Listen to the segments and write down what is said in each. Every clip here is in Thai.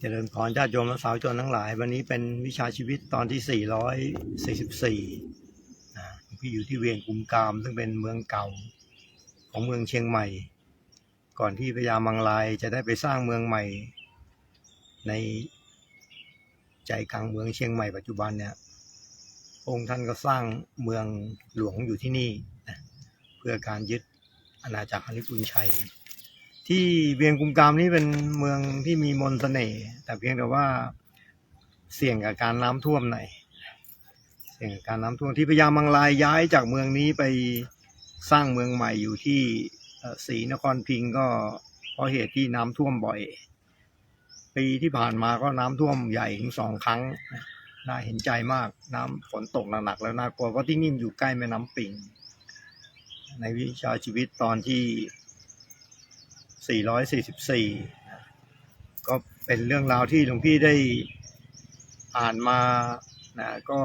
เจริญพรญาติโยมและสาวชนทั้งหลาย วันนี้เป็นวิชาชีวิตตอนที่ 444นะพี่อยู่ที่เวียงกุมกาม ซึ่งเป็นเมืองเก่าของเมืองเชียงใหม่ ก่อนที่พญามังลายจะได้ไปสร้างเมืองใหม่ ในใจกลางเมืองเชียงใหม่ปัจจุบันเนี่ยองค์ท่านก็สร้างเมืองหลวงอยู่ที่นี่นะเพื่อการยึดอาณาจักรฮาริปุนชัย ที่เวียงกุมกามนี่เป็นเมืองที่มีมนต์เสน่ห์แต่เพียงแต่ว่าเสี่ยงกับการน้ำท่วมหน่อยเสี่ยงกับการน้ำท่วมที่พญามังลายย้ายจากเมืองนี้ไปสร้างเมืองใหม่อยู่ที่ศรีนครพิงก็เพราะเหตุที่น้ำท่วมบ่อย ปีที่ผ่านมาก็น้ำท่วมใหญ่ถึงสองครั้งน่าเห็นใจมากน้ำฝนตกหนักๆแล้วน่ากลัวเพราะที่นี่มอยู่ใกล้แม่น้ำปิง ในวิชาชีวิตตอนที่ 444 ก็เป็นเรื่องราวที่หลวงพี่ได้อ่านมานะก็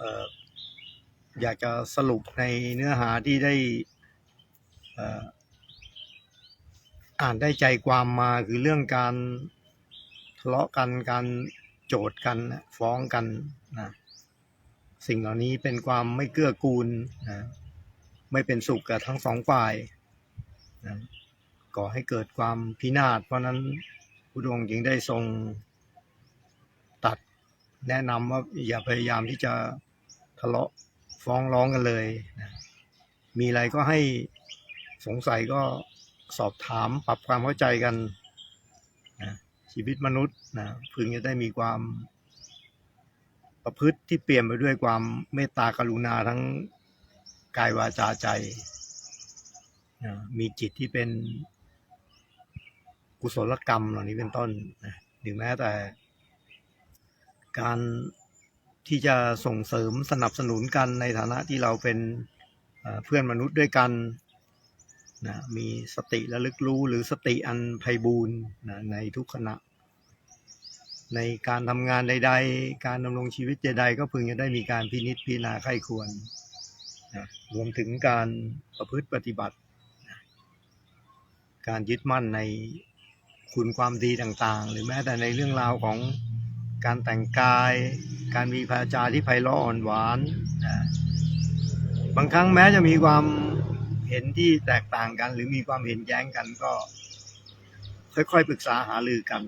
ออยากจะสรุปในเนื้อหาที่ได้อ่ออ่านได้ใจความมาคือเรื่องการทะเลาะกันการโจทย์กันฟ้องกันนะสิ่งเหล่านี้เป็นความไม่เกื้อกูลนะไม่เป็นสุขกับทั้งสองฝ่ายนะ ก่อให้เกิดความพินาศเพราะนั้นพระองค์จึงได้ทรงตัดแนะนำว่าอย่าพยายามที่จะทะเลาะฟ้องร้องกันเลยนะมีอะไรก็ให้สงสัยก็สอบถามปรับความเข้าใจกันนะชีวิตมนุษย์นะพึงจะได้มีความประพฤติที่เปลี่ยนไปด้วยความเมตตากรุณาทั้งกายวาจาใจนะมีจิตที่เป็น กุศลกรรมเหล่านี้เป็นต้นนะหรือแม้แต่ การที่จะส่งเสริมสนับสนุนกันในฐานะที่เราเป็นเพื่อนมนุษย์ด้วยกันนะมีสติระลึกรู้หรือสติอันไพบูรณ์นะในทุกขณะ ในการทำงานใด ๆ การดำรงชีวิตใดๆก็พึงจะได้มีการพินิจพิจารณาไข้ควรนะรวมถึงการประพฤติปฏิบัติ การยึดมั่นใน คุณความดีต่างๆ หรือแม้แต่ในเรื่องราวของการแต่งกาย การมีพาจาที่ไพเราะอ่อนหวานนะบางครั้งแม้จะมีความเห็นที่แตกต่างกัน หรือมีความเห็นแย้งกันก็ ค่อยๆปรึกษาหารือกัน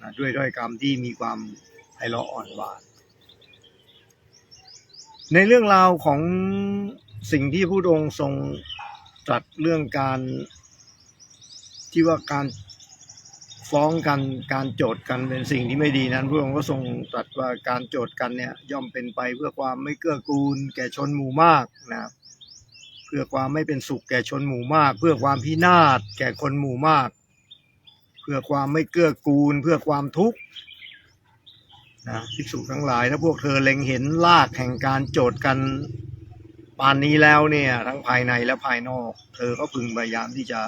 นะด้วยด้วยกรรมที่มีความไพเราะอ่อนหวาน ในเรื่องราวของสิ่งที่พระองค์ทรงตรัสเรื่องการที่ว่าการ ฟ้องกันการโจทย์กันเป็นสิ่งที่ไม่ดีนั้นพระองค์ก็ทรงตรัสว่าการโจทย์กันเนี่ยย่อมเป็นไปเพื่อความไม่เกื้อกูลแก่ชนหมู่มากนะครับเพื่อความไม่เป็นสุขแก่ชนหมู่มาก เพื่อความพินาศแก่คนหมู่มาก เพื่อความไม่เกื้อกูล เพื่อความทุกข์นะภิกษุทั้งหลายถ้าพวกเธอเล็งเห็นรากแห่งการโจทย์กันปานนี้แล้วเนี่ยทั้งภายในและภายนอก เธอก็พึงพยายามที่จะ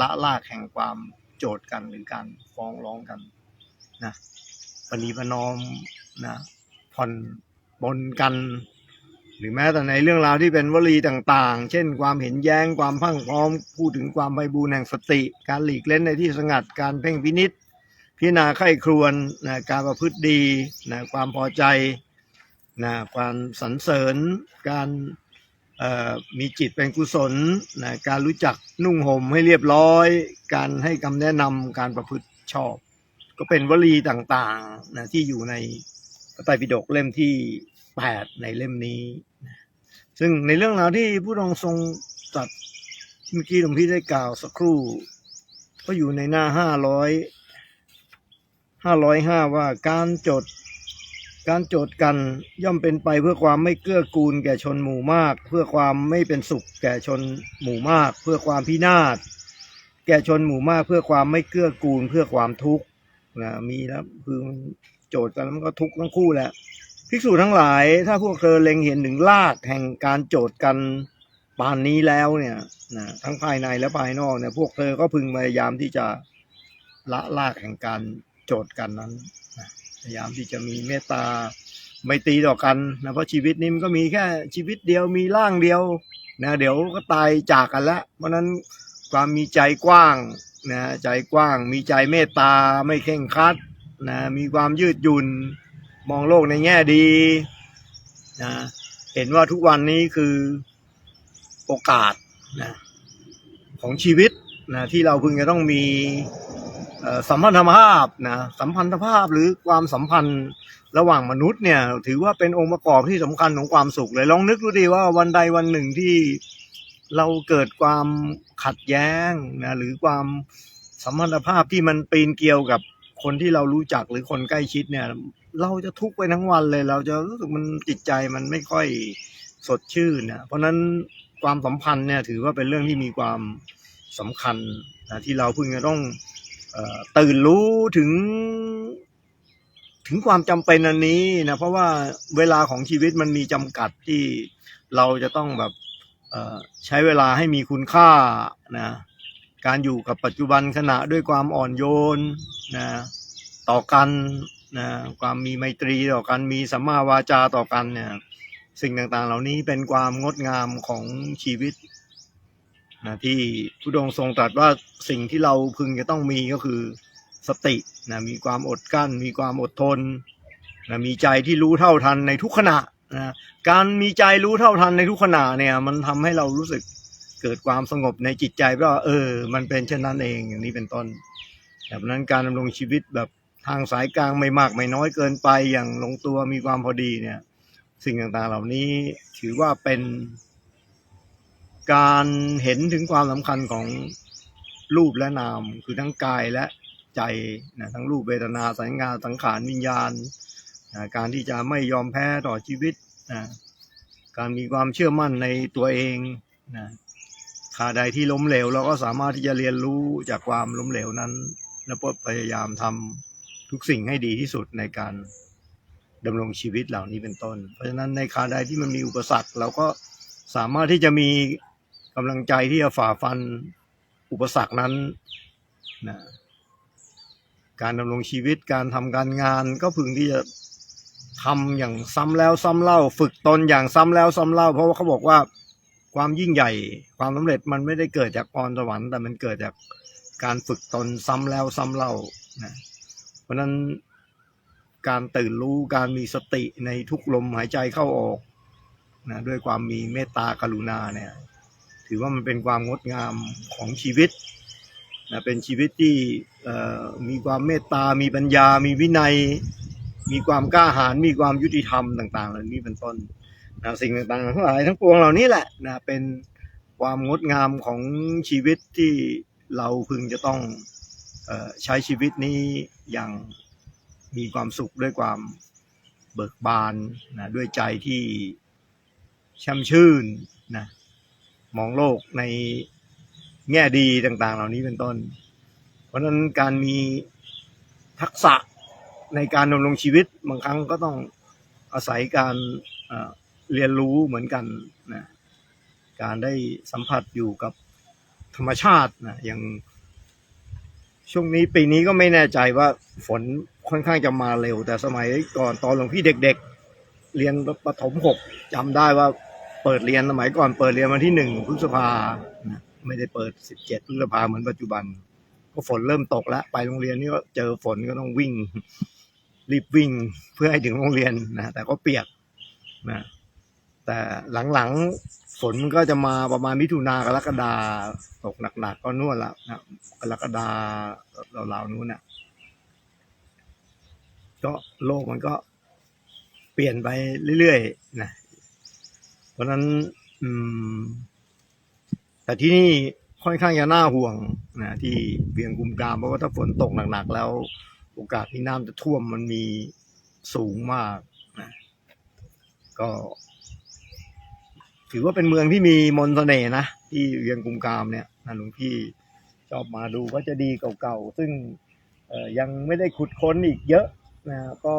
ละลากแห่งความ โจทย์กันหรือการฟ้องร้องกันนะปณีประนอมนะผ่อนปนกัน หรือแม้แต่ในเรื่องราวที่เป็นวลีต่างๆ เช่น ความเห็นแย้งความพังพร้อม พูดถึงความไพบูรแห่งสติ การหลีกเล่นในที่สงัดการเพ่งพินิษพิจารณาไข้ครวนนะการประพฤติดีนะความพอใจนะความสรรเสริญการ มีจิตเป็นกุศลนะการรู้จักนุ่งห่มให้เรียบร้อย การให้คำแนะนำการประพฤติชอบ ก็เป็นวลีต่างๆนะที่อยู่ในพระไตรปิฎกเล่มที่ 8 ในเล่มนี้นะซึ่งในเรื่องราวที่ผู้รองทรงตัดเมื่อกี้หลวงพี่ได้กล่าวสักครู่ ก็อยู่ในหน้า 500 505 ว่าการจด การโจทย์กันย่อมเป็นไปเพื่อความไม่เกื้อกูลแก่ชนหมู่มาก เพื่อความไม่เป็นสุขแก่ชนหมู่มาก เพื่อความพินาศแก่ชนหมู่มาก เพื่อความไม่เกื้อกูล เพื่อความทุกข์นะมีแล้วคือโจทย์กันแล้วมันก็ทุกข์ทั้งคู่แหละภิกษุทั้งหลายถ้าพวกเธอเล็งเห็นถึงรากแห่งการโจทย์กันปานนี้แล้วเนี่ยนะทั้งภายในและภายนอกเนี่ยพวกเธอก็พึงพยายามที่จะละรากแห่งการโจทย์กันนั้น พยายามที่จะมีเมตตาไม่ตีต่อกันนะเพราะชีวิตนี้มันก็มีแค่ชีวิตเดียวมีร่างเดียวนะเดี๋ยวก็ตายจากกันแล้ว เพราะนั้นความมีใจกว้างนะใจกว้าง มีใจเมตตาไม่เข่งคัดนะมีความยืดหยุ่นมองโลกในแง่ดีนะเห็นว่าทุกวันนี้คือโอกาสนะของชีวิตนะที่เราพึงจะต้องมี สัมพันธภาพนะสัมพันธภาพหรือความสัมพันธ์ระหว่างมนุษย์เนี่ย ถือว่าเป็นองค์ประกอบที่สำคัญของความสุขเลยลองนึกดูดีว่าวันใดวันหนึ่งที่เราเกิดความขัดแย้งนะหรือความสัมพันธภาพที่มันปีนเกี่ยวกับคนที่เรารู้จักหรือคนใกล้ชิดเนี่ย เราจะทุกข์ไปทั้งวันเลย เราจะรู้สึกมันจิตใจมันไม่ค่อยสดชื่นนะเพราะนั้นความสัมพันธ์เนี่ยถือว่าเป็นเรื่องที่มีความสำคัญนะที่เราพึงจะต้อง ตื่นรู้ถึง ถึงความจำเป็นอันนี้นะเพราะว่าเวลาของชีวิตมันมีจำกัดที่เราจะต้องแบบใช้เวลาให้มีคุณค่านะการอยู่กับปัจจุบันขณะด้วยความอ่อนโยนนะต่อกันนะความมีไมตรีต่อกันมีสัมมาวาจาต่อกันเนี่ยสิ่งต่างๆ เหล่านี้เป็นความงดงามของชีวิต นะที่พระองค์ทรงตรัสว่าสิ่งที่เราพึงจะต้องมีก็คือสตินะมีความอดกลั้น มีความอดทนนะมีใจที่รู้เท่าทันในทุกขณะนะการมีใจรู้เท่าทันในทุกขณะเนี่ย มันทำให้เรารู้สึกเกิดความสงบในจิตใจว่าเออ มันเป็นเช่นนั้นเองอย่างนี้เป็นต้นแบบนั้นการดำรงชีวิตแบบทางสายกลางไม่มากไม่น้อยเกินไปอย่างลงตัวมีความพอดีเนี่ย สิ่งต่างๆเหล่านี้ถือว่าเป็น การเห็นถึงความสำคัญของรูปและนาม คือทั้งกายและใจนะทั้งรูปเวทนาสัญญาสังขารวิญญาณนะการที่จะไม่ยอมแพ้ต่อชีวิตนะการมีความเชื่อมั่นในตัวเองนะขาใดที่ล้มเหลวเราก็สามารถที่จะเรียนรู้จากความล้มเหลวนั้น และพยายามทำทุกสิ่งให้ดีที่สุดในการดำรงชีวิตเหล่านี้เป็นต้น เพราะฉะนั้นในขาใดที่มันมีอุปสรรคเราก็สามารถที่จะมี กำลังใจที่จะฝ่าฟันอุปสรรคนั้นนะการดำรงชีวิตการทำการงานก็พึงที่จะทำอย่างซ้ำแล้วซ้ำเล่า ฝึกตนอย่างซ้ำแล้วซ้ำเล่า เพราะว่าเขาบอกว่าความยิ่งใหญ่ ความสำเร็จมันไม่ได้เกิดจากพรสวรรค์แต่มันเกิดจากการฝึกตนซ้ำแล้วซ้ำเล่านะเพราะฉะนั้นการตื่นรู้การมีสติในทุกลมหายใจเข้าออกนะด้วยความมีเมตตากรุณาเนี่ย ถือว่ามันเป็นความงดงามของชีวิตนะเป็นชีวิตที่มีความเมตตา มีปัญญา มีวินัย มีความกล้าหาญ มีความยุติธรรมต่างๆเหล่านี้เป็นต้นนะสิ่งต่างๆทั้งหลายทั้งปวงเหล่านี้แหละนะเป็นความงดงามของชีวิตที่เราพึงจะต้องอใช้ชีวิตนี้อย่างมีความสุขด้วยความเบิกบานนะด้วยใจที่ช่ำชื่นนะ มองโลกในแง่ดีต่าง ๆ เหล่านี้เป็นต้น เพราะนั้นการมีทักษะในการดำรงชีวิตบางครั้งก็ต้องอาศัยการเอ่อเรียนรู้เหมือนกันนะการได้สัมผัสอยู่กับธรรมชาตินะอย่างช่วงนี้ปีนี้ก็ไม่แน่ใจว่าฝนค่อนข้างจะมาเร็ว แต่สมัยก่อนตอนหลวงพี่เด็ก ๆ เรียนประถมหกจำได้ว่า เปิดเรียนสมัยก่อนเปิดเรียนวันที่หนึ่งพฤษภานะไม่ได้เปิดสิบเจ็ดพฤษภาเหมือนปัจจุบัน ก็ฝนเริ่มตกแล้ว ไปโรงเรียนนี่ก็เจอฝนก็ต้องวิ่ง รีบวิ่งเพื่อให้ถึงโรงเรียนนะแต่ก็เปียกนะแต่หลังๆฝนมันก็จะมาประมาณมิถุนากรกฎาตกหนักๆก็นวดละนะกรกฎาเราวๆนู้นน่ะก็โลกมันก็เปลี่ยนไปเรื่อยๆนะ ราะฉะนั้นอืมแต่ที่นี่ค่อนข้างจะน่าห่วงนะที่เวียงกุมกามเพราะว่าถ้าฝนตกหนักๆแล้ว โอกาสที่น้ำจะท่วมมันมีสูงมากนะก็ ถือว่าเป็นเมืองที่มีมนต์เสน่ห์นะที่เวียงกุมกามเนี่ยนะหลวงพี่ชอบมาดูก็จะดีเก่าๆ ซึ่งยังไม่ได้ขุดค้นอีกเยอะนะก็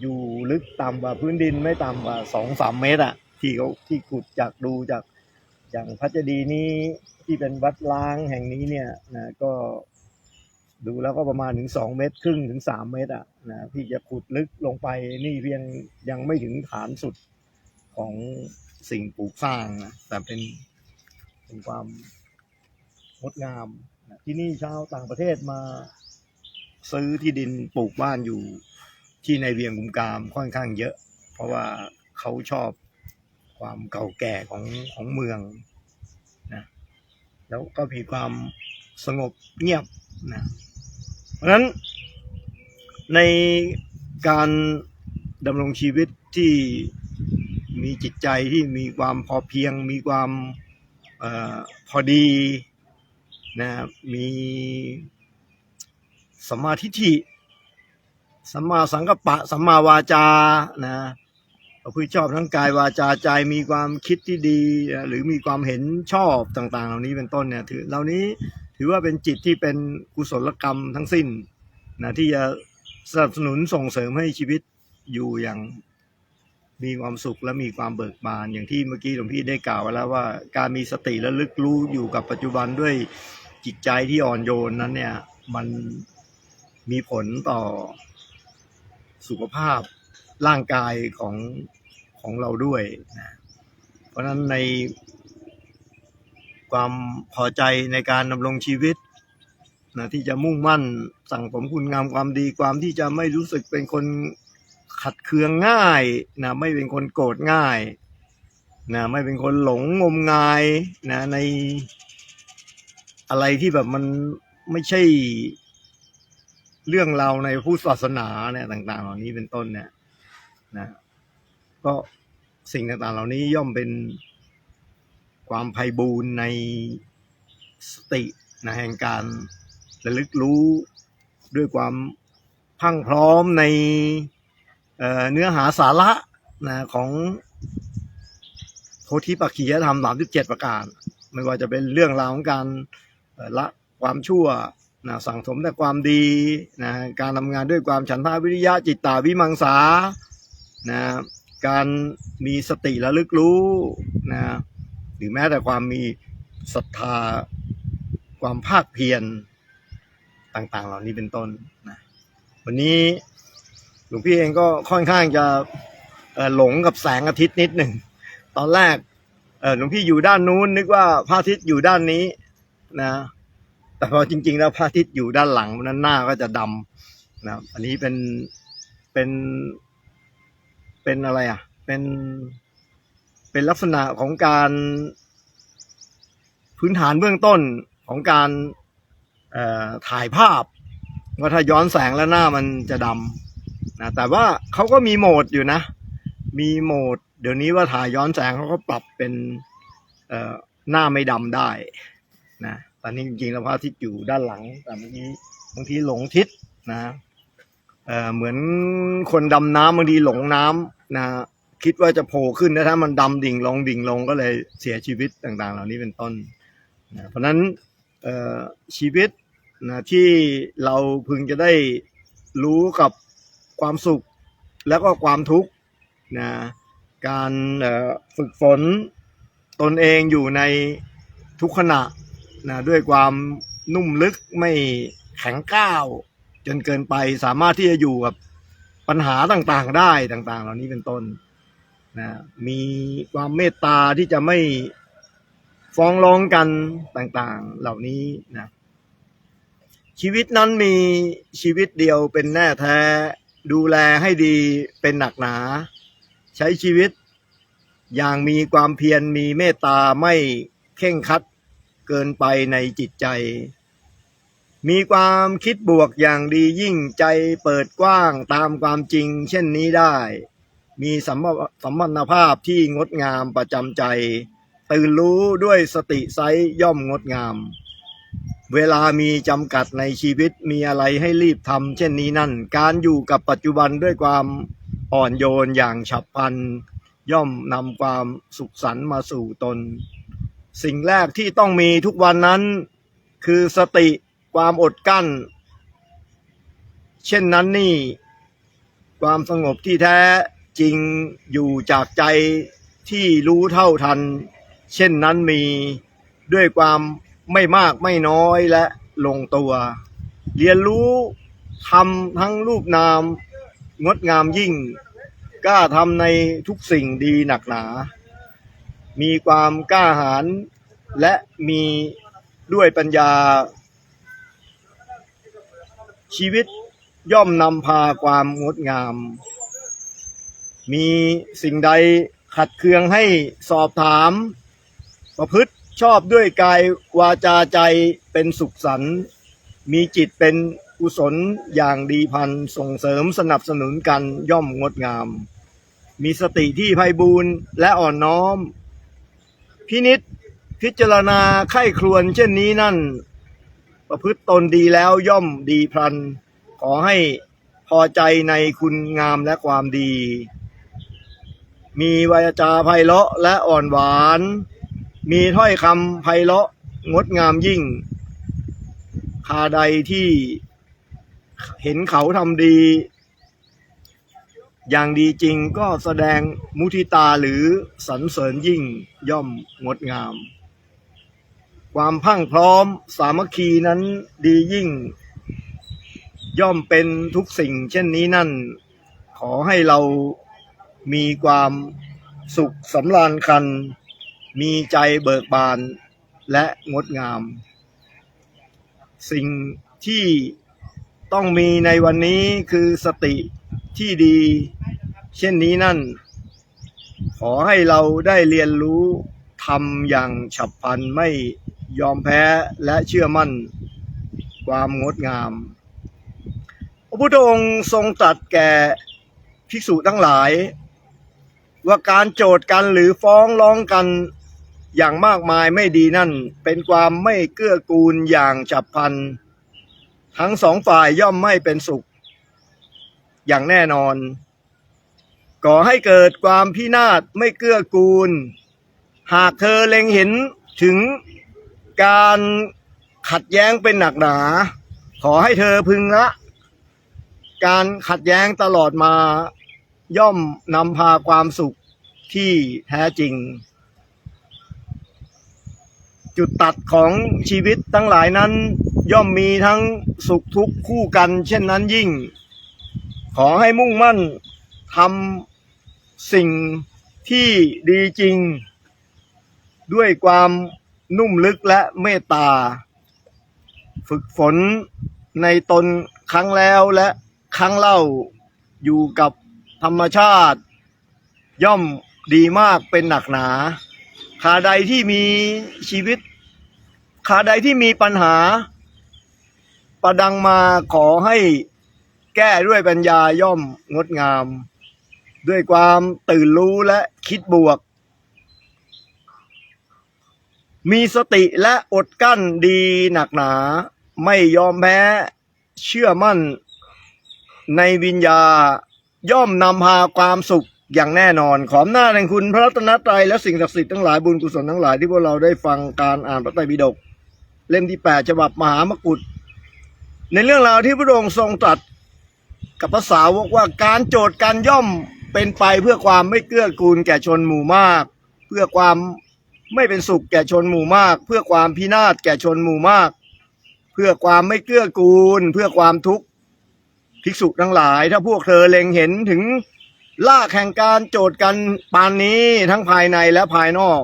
อยู่ลึกต่ำกว่าพื้นดินไม่ต่ำกว่าสองสามเมตรอะ ที่เขาที่ขุดจากดูจากอย่างพระเจดีย์นี้ที่เป็นวัดล้างแห่งนี้เนี่ยนะก็ดูแล้วก็ประมาณถึงสองเมตรครึ่งถึงสามเมตรอะนะที่จะขุดลึกลงไปนี่เพียงยังไม่ถึงฐานสุดของสิ่งปลูกสร้างนะแต่เป็นเป็นความงดงามนะที่นี่ชาวต่างประเทศมาซื้อที่ดินปลูกบ้านอยู่ที่ในเวียงกุมกามค่อนข้างเยอะ เพราะว่าเขาชอบ ความเก่าแก่ของของเมืองนะแล้วก็มีความสงบเงียบนะเพราะฉะนั้นในการดำรงชีวิตที่มีจิตใจที่มีความพอเพียง มีความเออพอดีนะมีสมาทิฏฐิสัมมาสังกัปปะสัมมาวาจานะ พระพุทธชอบทั้งกายวาจาใจมีความคิดที่ดี หรือมีความเห็นชอบต่างๆ เหล่านี้เป็นต้นเนี่ยถือเหล่านี้ถือว่าเป็นจิตที่เป็นกุศลกรรมทั้งสิ้นนะที่จะสนับสนุนส่งเสริมให้ชีวิตอยู่อย่างมีความสุขและมีความเบิกบานอย่างที่เมื่อกี้หลวงพี่ได้กล่าวไว้แล้วว่าการมีสติและลึกรู้อยู่กับปัจจุบันด้วยจิตใจที่อ่อนโยนนั้นเนี่ยมันมีผลต่อสุขภาพ ร่างกายของของเราด้วยนะเพราะฉะนั้นในความพอใจในการดำรงชีวิตนะที่จะมุ่งมั่นสั่งสมคุณงามความดีความที่จะไม่รู้สึกเป็นคนขัดเคืองง่ายนะไม่เป็นคนโกรธง่ายนะไม่เป็นคนหลงงมงายนะในอะไรที่แบบมันไม่ใช่เรื่องราวในพุทธศาสนาเนี่ยต่าง ๆ เหล่านี้เป็นต้นเนี่ย นะก็สิ่งต่างๆเหล่านี้ย่อมเป็นความไพ่บูรณ์ในสตินะแห่งการระลึกรู้ด้วยความพังพร้อมในเเนื้อหาสาระนะของโพธิปักขียธรรมสามสิบเจ็ดประการ ไม่ว่าจะเป็นเรื่องราวของการละความชั่วนะสั่งสมแต่ความดีนะการทำงานด้วยความฉันทาวิริยะจิตตาวิมังสา นะการมีสติระลึกรู้นะหรือแม้แต่ความมีศรัทธาความภาคเพียรต่างๆ เหล่านี้เป็นต้นนะวันนี้หลวงพี่เองก็ค่อนข้างจะหลงกับแสงอาทิตย์นิดหนึ่ง ตอนแรกหลวงพี่อยู่ด้านนู้น นึกว่าพระอาทิตย์อยู่ด้านนี้นะ แต่พอจริง ๆ แล้วพระอาทิตย์อยู่ด้านหลังนั้นหน้าก็จะดำนะอันนี้เป็นเป็น เป็นอะไรอะ เป็น เป็นลักษณะของการพื้นฐานเบื้องต้นของการถ่ายภาพว่าถ้าย้อนแสงแล้วหน้ามันจะดำนะแต่ว่าเขาก็มีโหมดอยู่นะ มีโหมด เดี๋ยวนี้ว่าถ่ายย้อนแสงเขาก็ปรับเป็นหน้าไม่ดำได้นะตอนนี้จริงๆแล้วพระอาทิตย์อยู่ด้านหลังแต่เมื่อกี้บางทีหลงทิศนะ เหมือนคนดำน้ำบางทีหลงน้ำนะคิดว่าจะโผล่ขึ้นนะถ้ามันดำดิ่งลงดิ่งลงก็เลยเสียชีวิตต่างๆ เหล่านี้เป็นต้นนะเพราะนั้นชีวิตนะที่เราพึงจะได้รู้กับความสุขแล้วก็ความทุกข์นะการฝึกฝนตนเองอยู่ในทุกขณะนะด้วยความนุ่มลึกไม่แข็งก้าว จนเกินไปสามารถที่จะอยู่กับปัญหาต่างๆได้ต่าง ๆ เหล่านี้เป็นต้นนะมีความเมตตาที่จะไม่ฟ้องร้องกันต่าง ๆ เหล่านี้นะชีวิตนั้นมีชีวิตเดียวเป็นแน่แท้ ดูแลให้ดีเป็นหนักหนา ใช้ชีวิตอย่างมีความเพียรมีเมตตาไม่เข่งคัดเกินไปในจิตใจ มีความคิดบวกอย่างดียิ่งใจเปิดกว้างตามความจริง เช่นนี้ได้ มีสัมมสัมพันธภาพที่งดงามประจำใจ ตื่นรู้ด้วยสติไซย่อมงดงาม เวลามีจำกัดในชีวิตมีอะไรให้รีบทำเช่นนี้นั่น การอยู่กับปัจจุบันด้วยความอ่อนโยนอย่างฉับพลัน ย่อมนำความสุขสันต์มาสู่ตน สิ่งแรกที่ต้องมีทุกวันนั้น คือสติ ความอดกั้น เช่นนั้นนี่ ความสงบที่แท้จริงอยู่จากใจที่รู้เท่าทัน เช่นนั้นมีด้วยความไม่มากไม่น้อยและลงตัว เรียนรู้ทำทั้งรูปนาม งดงามยิ่งกล้าทำในทุกสิ่งดีหนักหนา มีความกล้าหาญและมีด้วยปัญญา ชีวิตย่อมนำพาความงดงาม มีสิ่งใดขัดเคืองให้สอบถาม ประพฤติชอบด้วยกายวาจาใจเป็นสุขสันต์มีจิตเป็นกุศลอย่างดีพันส่งเสริมสนับสนุนกันย่อมงดงาม มีสติที่ไพบูรณ์และอ่อนน้อม พินิษพิจารณาไข้ครวนเช่นนี้นั่น ประพฤติตนดีแล้วย่อมดีพลัน ขอให้พอใจในคุณงามและความดี มีวาจาไพเราะและอ่อนหวาน มีถ้อยคำไพเราะงดงามยิ่ง คาใดที่เห็นเขาทำดี อย่างดีจริงก็แสดงมุทิตาหรือสรรเสริญยิ่งย่อมงดงาม ความพรังพร้อมสามัคคีนั้นดียิ่ง ย่อมเป็นทุกสิ่งเช่นนี้นั่น ขอให้เรามีความสุขสำราญคัน มีใจเบิกบานและงดงาม สิ่งที่ต้องมีในวันนี้คือสติที่ดี เช่นนี้นั่น ขอให้เราได้เรียนรู้ทำอย่างฉับพลันไม่ ยอมแพ้และเชื่อมั่น ความงดงาม พระพุทธองค์ทรงตรัสแก่ภิกษุทั้งหลาย ว่าการโจทย์กันหรือฟ้องร้องกันอย่างมากมายไม่ดีนั่น เป็นความไม่เกื้อกูลอย่างฉับพลัน ทั้งสองฝ่ายย่อมไม่เป็นสุข อย่างแน่นอน ก่อให้เกิดความพินาศไม่เกื้อกูล หากเธอเล็งเห็นถึง การขัดแย้งเป็นหนักหนา ขอให้เธอพึงละ การขัดแย้งตลอดมาย่อมนำพาความสุขที่แท้จริง จุดตัดของชีวิตทั้งหลายนั้น ย่อมมีทั้งสุขทุกข์คู่กัน เช่นนั้นยิ่ง ขอให้มุ่งมั่นทำสิ่งที่ดีจริง ด้วยความ นุ่มลึกและเมตตา ฝึกฝนในตนครั้งแล้วและครั้งเล่าอยู่กับธรรมชาติ ย่อมดีมากเป็นหนักหนาขาใดที่มีชีวิต ขาใดที่มีปัญหา ประดังมาขอให้แก้ด้วยปัญญาย่อมงดงาม ด้วยความตื่นรู้และคิดบวก มีสติและอดกั้นดีหนักหนา ไม่ยอมแพ้ เชื่อมั่น ในวิญญา ย่อมนำพาความสุขอย่างแน่นอน ขอมหน้าแห่งคุณพระรัตนตรัยและสิ่งศักดิ์สิทธิ์ทั้งหลายบุญกุศลทั้งหลายที่พวกเราได้ฟังการอ่านพระไตรปิฎกเล่มที่แปดฉบับมหามกุฏในเรื่องราวที่พระองค์ทรงตรัสกับภาษาวกว่าการโจทย์การย่อมเป็นไปเพื่อความไม่เกื้อกูลแก่ชนหมู่มาก เพื่อความ ไม่เป็นสุขแก่ชนหมู่มาก เพื่อความพินาศแก่ชนหมู่มาก เพื่อความไม่เกื้อกูล เพื่อความทุกข์ภิกษุทั้งหลาย ถ้าพวกเธอเล็งเห็นถึงลากแห่งการโจทย์กันปานนี้ทั้งภายในและภายนอก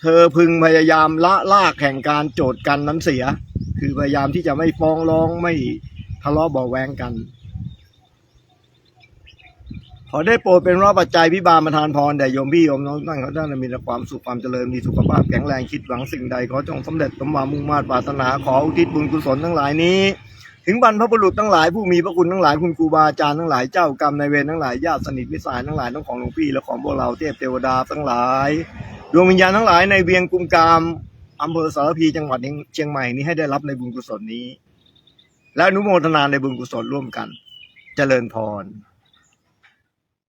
เธอพึงพยายามละลากแห่งการโจทย์กันนั้นเสีย คือพยายามที่จะไม่ฟ้องร้องไม่ทะเลาะเบาแวงกัน ขอได้โปรดเป็นรอบปัจจัยพิบาลประทานพรแด่โยมพี่โยมน้องทั้งเขาท่านมีแต่ความสุขความเจริญมีสุขภาพแข็งแรงคิดหวังสิ่งใดขอจงสำเร็จสมหวังมุ่งมา่ปรารถนาขออุทิศบุญกุศลทั้งหลายนี้ ถึงบรรพบุรุษทั้งหลายผู้มีพระคุณทั้งหลายคุณครูบาอาจารย์ทั้งหลายเจ้ากรรมนายเวรทั้งหลายญาติสนิทมิสายทั้งหลายทั้งของหลวงพี่และของพวกเราเทพเทวดาทั้งหลายดวงวิญญาณทั้งหลายในเวียงกุมกามอำเภอสารพีจังหวัดเชียงใหม่นี้ให้ได้รับในบุญกุศลนี้ และอนุโมทนาในบุญกุศลร่วมกัน เจริญพร